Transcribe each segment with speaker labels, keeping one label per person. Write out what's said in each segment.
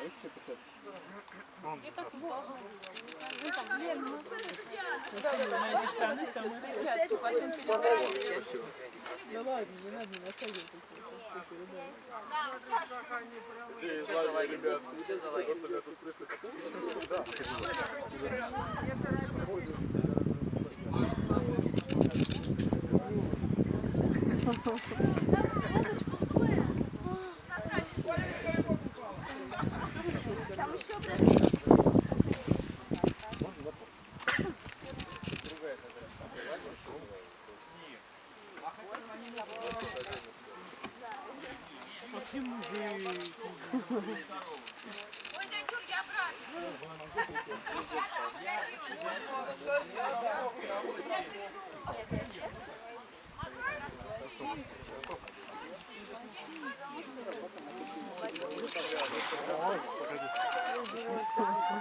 Speaker 1: На эти штаны самые Да ладно, не надо, не натягивай такие штуки, ребят.
Speaker 2: Ой, дядь Юр, я обратно.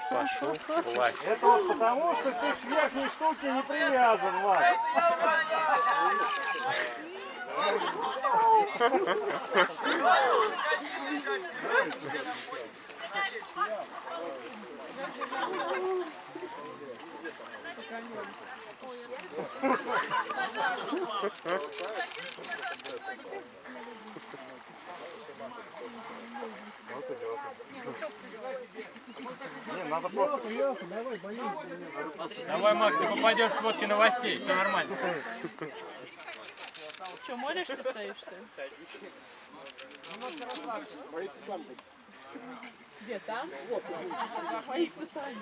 Speaker 3: Пошел, плачь.
Speaker 4: Это вот потому, что ты к верхней штуке не привязан, Влад. Не, надо просто...
Speaker 3: Давай, Макс, ты попадешь в сводки новостей, все нормально.
Speaker 1: Что, молишься стоишь, что ли? Где, там? Боится там.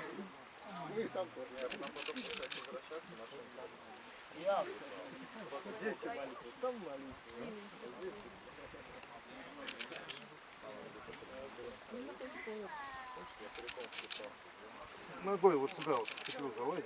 Speaker 4: Ногой вот сюда вот, залазим.